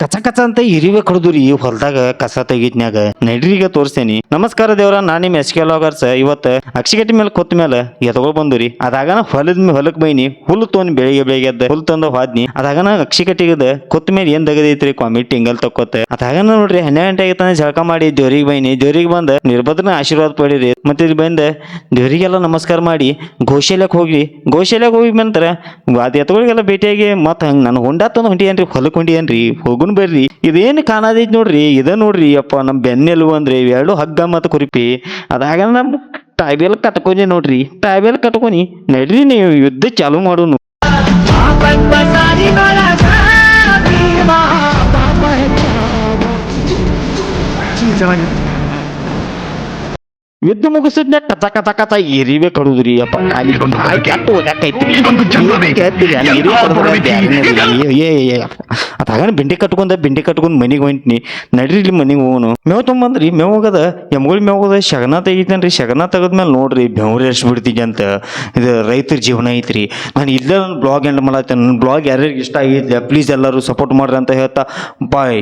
ಕಚ ಕಚ ಅಂತ ಇರಿವೆ ಕಡ್ದು ರೀ ಹೊಲದಾಗ ಕಸ ತೆಗಿತ್ನ್ಯಾಗ. ನಡ್ರಿಗ ತೋರಿಸ್ತೇನಿ. ನಮಸ್ಕಾರ ದೇವ್ರ ನಾ ನಿಮ್ಮ ಎಸ್ ಕೆ ಲಾಗರ್ಸ್ ಇವತ್ತು ಅಕ್ಷಿಗಟ್ಟಿ ಮೇಲೆ ಕೊತ್ತ ಮೇಲೆ ಎತ್ಕೊಳ್ ಬಂದ್ರಿ. ಅದಾಗನ ಹೊಲದ ಹೊಲಕ್ ಬೈನಿ. ಹುಲ್ಲು ತೋನ್ ಬೆಳಿಗ್ಗೆ ಬೆಳಿಗ್ಗೆ ಎದ್ದ ಹುಲ್ಲು ತಂದು ಹೋದ್ನಿ. ಅದಾಗನ ಅಕ್ಷಿಗಟ್ಟಿಗದ ಕೊತ್ತ ಮೇಲೆ ಏನ್ ತೆಗದೈತ್ರಿ ಕಾಮಿಟ್ ಟಿಂಗಲ್ ತಕ್ಕೊತ್ತ. ಅದಾಗನ ನೋಡ್ರಿ ಹನ್ನೆರಡು ಗಂಟೆ ಆಗಿತ್ತಾನೆ ಜಳಕ ಮಾಡಿ ದೇವ್ರಿಗೆ ಬೈನಿ. ದೇವ್ರಿಗೆ ಬಂದ ನಿರ್ಭದ್ರನ ಆಶೀರ್ವಾದ ಪಡೀರಿ. ಮತ್ತೆ ಇಲ್ಲಿ ಬಂದ ದೇವರಿಗೆಲ್ಲ ನಮಸ್ಕಾರ ಮಾಡಿ ಗೋಶಾಲೆಗೆ ಹೋಗಿ ಗೋಶಾಲೆಗೆ ಹೋಗಿ ಬಂತರ ಅದ್ ಎತ್ಗಳಿಗೆಲ್ಲ ಭೇಟಿಯಾಗಿ ಮತ್ತೆ ಹಂಗೆ ನಾನು ಹೊಂಡ ತಂದು ಹೊಂಟಿಯನ್ರಿ ಹೊಲಕ್ಕೆ ಹೊಂಟಿಯನ್ರಿ. ಹೋಗುನ್ ಬರ್ರಿ. ಇದೇನು ಕಾಣದೈತಿ ನೋಡ್ರಿ ಇದ ನೋಡ್ರಿ ಅಪ್ಪ ನಮ್ಮ ಬೆನ್ನೆಲುವು ಅಂದ್ರೆ ಎರಡು ಹಗ್ಗ ಮತ್ತು ಕುರಿಪಿ. ಅದಾಗ ನಮ್ಮ ಟೈಬೆಲ್ ಕಟ್ಕೊಂಡಿ ನೋಡ್ರಿ ಟೈಬೆಲ್ ಕಟ್ಕೊನಿ ನಡ್ರಿ ನೀವು ಯುದ್ಧ ಚಾಲು ಮಾಡೋನು. ಯುದ್ಧ ಮುಗಿಸಿದ್ನ ಕಚ ಕಚ ಕಚ ಎರಿವೆ ಕಡುದ್ರಿ ಅಪ್ಪ. ಅಲ್ಲಿ ಕೆಟ್ಟ. ಅದಾಗನ ಬೆಂಡೆ ಕಟ್ಕೊಂಡ ಬೆಂಡೆ ಕಟ್ಕೊಂಡ್ ಮನಿಗೆ ಹೊಂಟ್ನಿ. ನಡ್ರಿ ಇಲ್ಲಿ ಮನಿಗೆ ಹೋಗೋನು. ಮೇವ್ ತೊಂಬಂದ್ರಿ ಮೇವ್ ಹೋಗದ. ಎಮ್ಗಳ ಮೇವ್ ಹೋಗದ. ಶಗನ ತೆಗಿತೇನ್ರಿ ಶಗನ ತೆಗದ್ಮೇಲೆ ನೋಡ್ರಿ ಬೆವ್ರಿ ಎಷ್ಟು ಬಿಡ್ತೀವಿ ಅಂತ. ಇದು ರೈತರ ಜೀವನ ಐತ್ರಿ. ನಾನು ಇಲ್ಲ ನನ್ನ ಬ್ಲಾಗ್ ಎಂಡ್ ಮಾಡತ್ತೆ ನನ್ನ ಬ್ಲಾಗ್ ಯಾರ್ಯಾರಿಗೆ ಇಷ್ಟ ಆಗೈತಿ ಪ್ಲೀಸ್ ಎಲ್ಲರೂ ಸಪೋರ್ಟ್ ಮಾಡ್ರಿ ಅಂತ ಹೇಳ್ತಾ ಬಾಯ್